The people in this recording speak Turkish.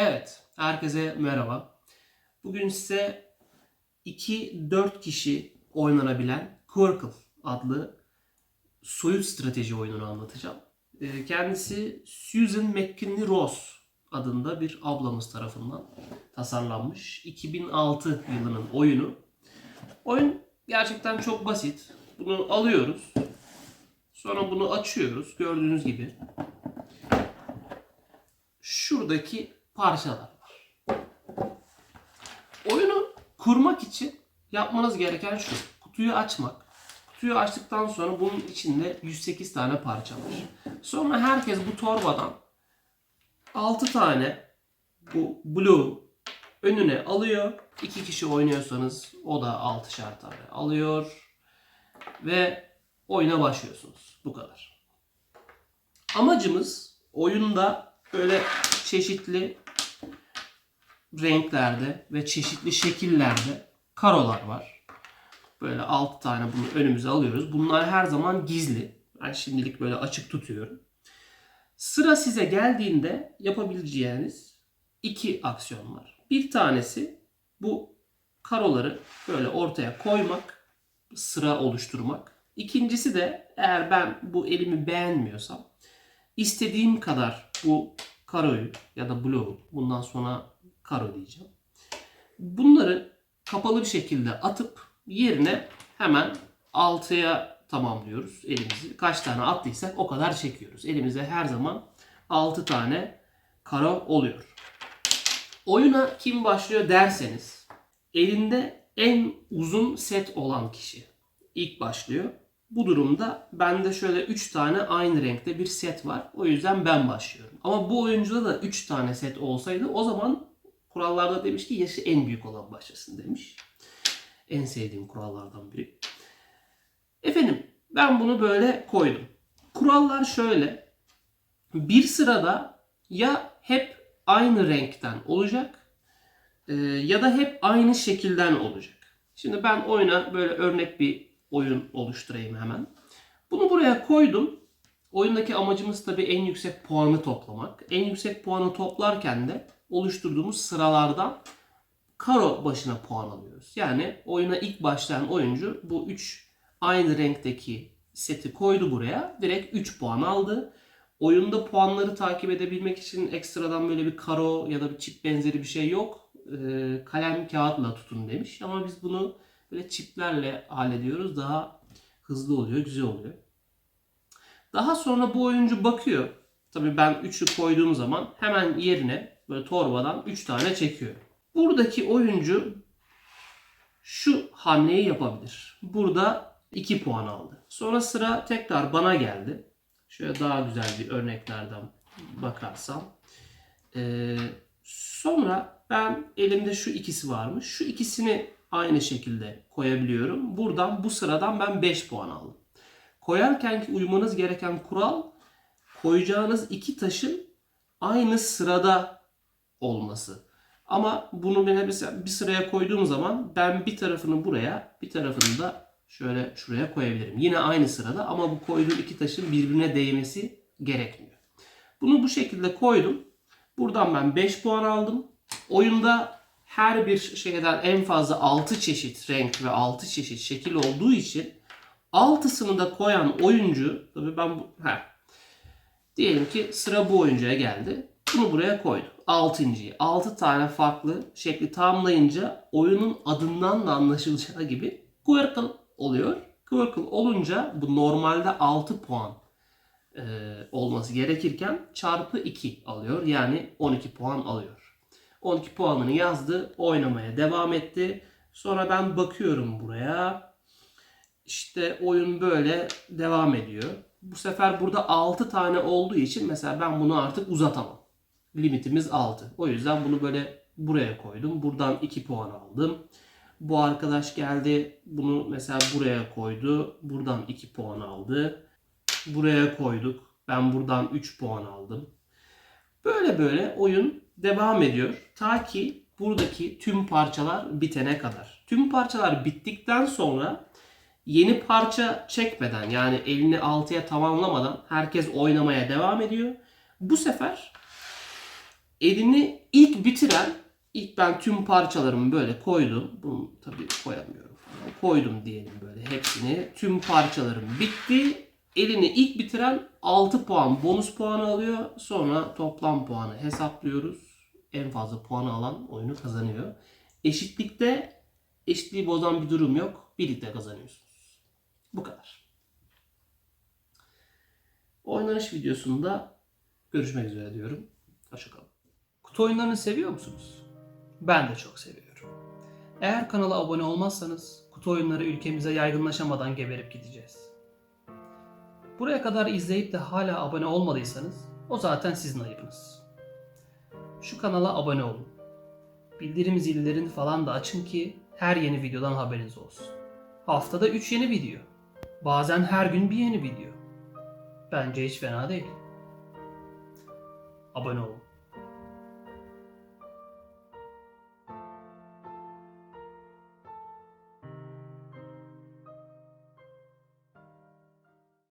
Evet, herkese merhaba. Bugün size 2-4 kişi oynanabilen Quirkle adlı soyut strateji oyununu anlatacağım. Ee, Kendisi Susan McKinley Ross adında bir ablamız tarafından tasarlanmış. 2006 yılının oyunu. Oyun gerçekten çok basit. Bunu alıyoruz. Sonra bunu açıyoruz. Gördüğünüz gibi şuradaki parçalar var. Oyunu kurmak için yapmanız gereken şu. Kutuyu açmak. Kutuyu açtıktan sonra bunun içinde 108 tane parça var. Sonra herkes bu torbadan 6 tane bu blue önüne alıyor. 2 kişi oynuyorsanız o da 6'şer tane alıyor. Ve oyuna başlıyorsunuz. Bu kadar. Amacımız oyunda böyle çeşitli renklerde ve çeşitli şekillerde karolar var. Böyle 6 tane bunu önümüze alıyoruz. Bunlar her zaman gizli. Ben şimdilik böyle açık tutuyorum. Sıra size geldiğinde yapabileceğiniz iki aksiyon var. Bir tanesi bu karoları böyle ortaya koymak, sıra oluşturmak. İkincisi de eğer ben bu elimi beğenmiyorsam istediğim kadar bu karoyu ya da bloğu bundan sonra karo diyeceğim. Bunları kapalı bir şekilde atıp yerine hemen altıya tamamlıyoruz elimizi. Kaç tane attıysak o kadar çekiyoruz. Elimize her zaman 6 tane karo oluyor. Oyuna kim başlıyor derseniz elinde en uzun set olan kişi ilk başlıyor. Bu durumda bende şöyle 3 tane aynı renkte bir set var. O yüzden ben başlıyorum. Ama bu oyuncuda da 3 tane set olsaydı o zaman kurallarda demiş ki yaşı en büyük olan başlasın demiş. En sevdiğim kurallardan biri. Efendim ben bunu böyle koydum. Kurallar şöyle. Bir sırada ya hep aynı renkten olacak e, ya da hep aynı şekilden olacak. Şimdi ben oyuna böyle örnek bir oyun oluşturayım hemen. Bunu buraya koydum. Oyundaki amacımız tabii en yüksek puanı toplamak. En yüksek puanı toplarken de oluşturduğumuz sıralardan karo başına puan alıyoruz. Yani oyuna ilk başlayan oyuncu bu 3 aynı renkteki seti koydu buraya. Direkt 3 puan aldı. Oyunda puanları takip edebilmek için ekstradan böyle bir karo ya da bir çip benzeri bir şey yok. Ee, kalem kağıtla tutun demiş. Ama biz bunu böyle çiplerle hallediyoruz. Daha hızlı oluyor, güzel oluyor. Daha sonra bu oyuncu bakıyor. Tabii ben 3'ü koyduğum zaman hemen yerine böyle torbadan 3 tane çekiyor. Buradaki oyuncu şu hamleyi yapabilir. Burada 2 puan aldı. Sonra sıra tekrar bana geldi. Şöyle daha güzel bir örneklerden bakarsam. Ee, sonra ben elimde şu ikisi varmış. Şu ikisini aynı şekilde koyabiliyorum. Buradan bu sıradan ben 5 puan aldım. Koyarken ki uymanız gereken kural koyacağınız iki taşın aynı sırada olması. Ama bunu mesela bir sıraya koyduğum zaman ben bir tarafını buraya, bir tarafını da şöyle şuraya koyabilirim. Yine aynı sırada ama bu koyduğum iki taşın birbirine değmesi gerekmiyor. Bunu bu şekilde koydum. Buradan ben 5 puan aldım. Oyunda her bir şeyden en fazla 6 çeşit renk ve 6 çeşit şekil olduğu için altısını da koyan oyuncu tabii ben bu, he, diyelim ki sıra bu oyuncuya geldi. Bunu buraya koydum. Altıncıyı. 6 tane farklı şekli tamamlayınca oyunun adından da anlaşılacağı gibi Quirkle oluyor. Quirkle olunca bu normalde 6 puan e, olması gerekirken çarpı 2 alıyor. Yani 12 puan alıyor. 12 puanını yazdı. Oynamaya devam etti. Sonra ben bakıyorum buraya. İşte oyun böyle devam ediyor. Bu sefer burada 6 tane olduğu için mesela ben bunu artık uzatamam. Limitimiz 6. O yüzden bunu böyle buraya koydum. Buradan 2 puan aldım. Bu arkadaş geldi. Bunu mesela buraya koydu. Buradan 2 puan aldı. Buraya koyduk. Ben buradan 3 puan aldım. Böyle böyle oyun devam ediyor. Ta ki buradaki tüm parçalar bitene kadar. Tüm parçalar bittikten sonra yeni parça çekmeden yani elini 6'ya tamamlamadan herkes oynamaya devam ediyor. Bu sefer elini ilk bitiren, ilk ben tüm parçalarımı böyle koydum. Bunu tabii koyamıyorum. Koydum diyelim böyle hepsini. Tüm parçalarım bitti. Elini ilk bitiren 6 puan bonus puanı alıyor. Sonra toplam puanı hesaplıyoruz. En fazla puanı alan oyunu kazanıyor. Eşitlikte eşitliği bozan bir durum yok. Birlikte kazanıyorsunuz. Bu kadar. Oynanış videosunda görüşmek üzere diyorum. Hoşçakalın. Kutu oyunlarını seviyor musunuz? Ben de çok seviyorum. Eğer kanala abone olmazsanız kutu oyunları ülkemize yaygınlaşamadan geberip gideceğiz. Buraya kadar izleyip de hala abone olmadıysanız o zaten sizin ayıbınız. Şu kanala abone olun. Bildirim zillerini falan da açın ki her yeni videodan haberiniz olsun. Haftada 3 yeni video. Bazen her gün bir yeni video. Bence hiç fena değil. Abone olun.